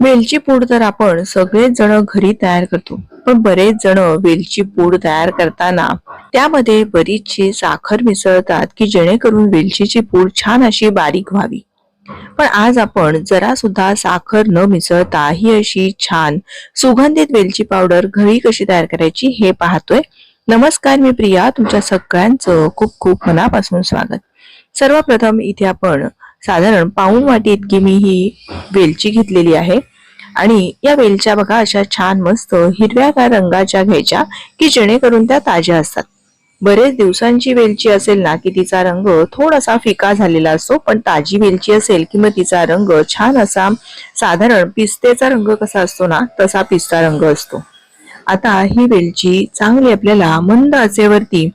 वेलची पूड तर आपण सगळेच जण घरी तयार करतो. पण बरेच जण वेलची पूड तयार करताना त्यामध्ये बरीचशी साखर मिसळतात की जेणेकरून वेलचीची पूड छान अशी बारीक व्हावी. पण आज आपण जरा सुद्धा साखर न मिसळता ही अशी छान सुगंधित वेलची पावडर घरी कशी तयार करायची हे पाहतोय. नमस्कार मी प्रिया तुमच्या सगळ्यांचं खूप खूप मनापासून स्वागत. सर्वप्रथम इथे आपण साधारण पाऊण वाटी इतकी मी ही वेलची घेतलेली आहे. आणि या वेलच्या बघा अशा छान मस्त हिरव्यागार रंगाच्या घ्यायच्या की जेणेकरून त्या ताज्या असतात. बरेच दिवसांची वेलची असेल ना की तिचा रंग थोडासा फिका झालेला असतो पण ताजी वेलची असेल की मग तिचा रंग छान असा साधारण पिस्तेचा रंग कसा असतो ना तसा पिस्ता रंग असतो. आता ही वेलची चांगली आपल्याला मंद आचेवरती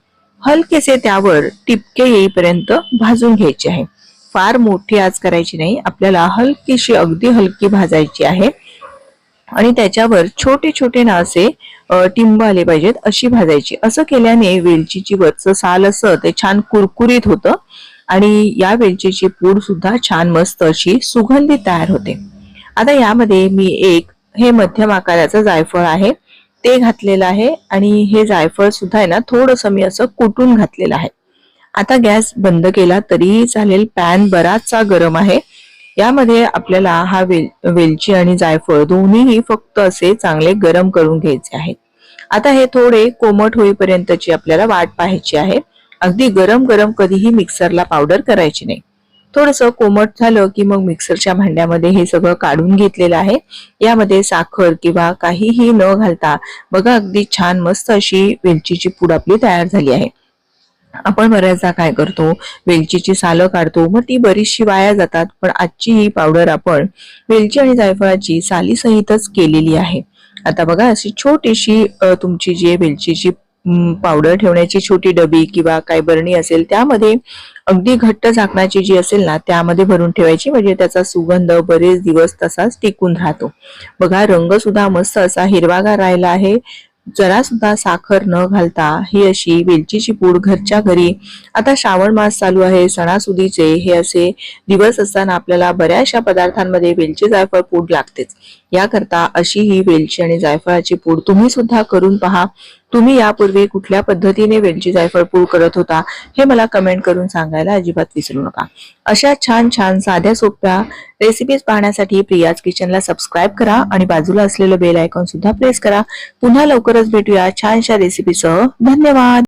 हलकेसे त्यावर टिपके येईपर्यंत भाजून घ्यायची आहे. फार मोठी आज करायची नाही. आपल्याला हलकीशी अगदी हलकी भाजायची आहे. आणि त्याच्यावर छोटे छोटे ना असे टिंब आले पाहिजेत अशी भाजायची. असं केल्याने वेलचीची वरचं साल असं ते छान कुरकुरीत होतं आणि या वेलचीची पूड सुद्धा छान मस्त अशी सुगंधी तयार होते. आता यामध्ये मी एक हे मध्यम आकाराचं जायफळ आहे. ते घातलेलं आहे आणि हे जायफळ सुद्धा आहे ना थोडंसं मी असं कुटून घातलेलं आहे. आता गॅस बंद केला तरीही चालेल. पॅन बराचसा गरम आहे. यामध्ये आपल्याला हा वेल वेलची आणि जायफळ दोन्हीही फक्त असे चांगले गरम करून घ्यायचे आहेत. आता हे थोडे कोमट होईपर्यंतची आपल्याला वाट पाहायची आहे. अगदी गरम गरम कधीही मिक्सरला पावडर करायची नाही. थोडस कोमट झालं की मग मिक्सरच्या भांड्यामध्ये हे सगळं काढून घेतलेलं आहे. यामध्ये साखर किंवा काहीही न घालता बघा अगदी छान मस्त अशी वेलचीची पूड आपली तयार झाली आहे. आपण बऱ्याचदा काय करतो वेलचीची सालं काढतो मग ती बरीचशी वाया जातात पण आजची ही पावडर आपण वेलची आणि जायफळाची सालीसहितच केलेली आहे. आता बघा अशी छोटीशी तुमची जी आहे वेलचीची पावडर ठेवण्याची छोटी डबी किंवा काही बरणी असेल त्यामध्ये अगदी घट्ट झाकणाची जी असेल ना त्यामध्ये भरून ठेवायची म्हणजे त्याचा सुगंध बरेच दिवस तसाच टिकून राहतो. बघा रंग सुद्धा मस्त असा हिरवागार राहिला आहे. जरा सुद्धा साखर न घालता ही अशी वेलचीची पूड घरच्या घरी. आता श्रावण मास चालू आहे. सणासुदीचे हे असे दिवस असताना आपल्याला बऱ्याचशा पदार्थांमध्ये वेलची जायफळ पूड लागतेच. याकरता अशी ही वेलची आणि जायफळाची पूड तुम्ही सुद्धा करून पहा. तुम्ही यापूर्वी कुठल्या पद्धतीने वेलची जायफळ पूड करत होता हे मला कमेंट करून सांगायला अजिबात विसरू नका. अशा छान छान साध्या सोप्या रेसिपीज पाहण्यासाठी प्रियाज किचनला सबस्क्राईब करा आणि बाजूला असलेलं बेल आयकॉन सुद्धा प्रेस करा. पुन्हा लवकरच भेटूया छानशा रेसिपीसह धन्यवाद!